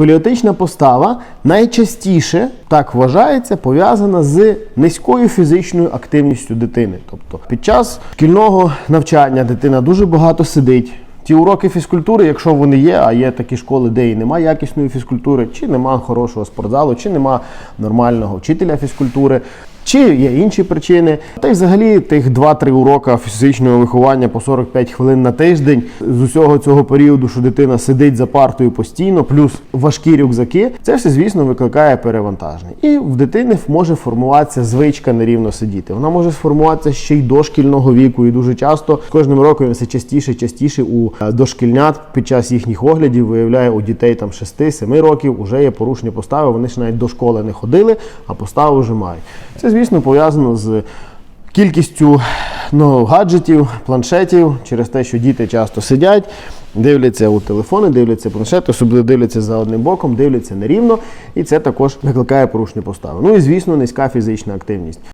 Сколіотична постава найчастіше так вважається пов'язана з низькою фізичною активністю дитини. Тобто під час шкільного навчання дитина дуже багато сидить. Ті уроки фізкультури, якщо вони є, а є такі школи, де і немає якісної фізкультури, чи нема хорошого спортзалу, чи нема нормального вчителя фізкультури, чи є інші причини. Та й взагалі тих 2-3 уроки фізичного виховання по 45 хвилин на тиждень з усього цього періоду, що дитина сидить за партою постійно, плюс важкі рюкзаки, це все, звісно, викликає перевантаження. І в дитини може формуватися звичка нерівно сидіти. Вона може сформуватися ще й до шкільного віку, і дуже часто з кожним роком все частіше частіше у е, дошкільнят під час їхніх оглядів виявляє у дітей там 6-7 років вже є порушення постави. Вони ж навіть до школи не ходили, а постави вже мають. Звісно, пов'язано з кількістю ну, гаджетів, планшетів через те, що діти часто сидять, дивляться у телефони, дивляться планшети, особливо дивляться за одним боком, дивляться нерівно, і це також викликає порушення постави. Ну і звісно, низька фізична активність.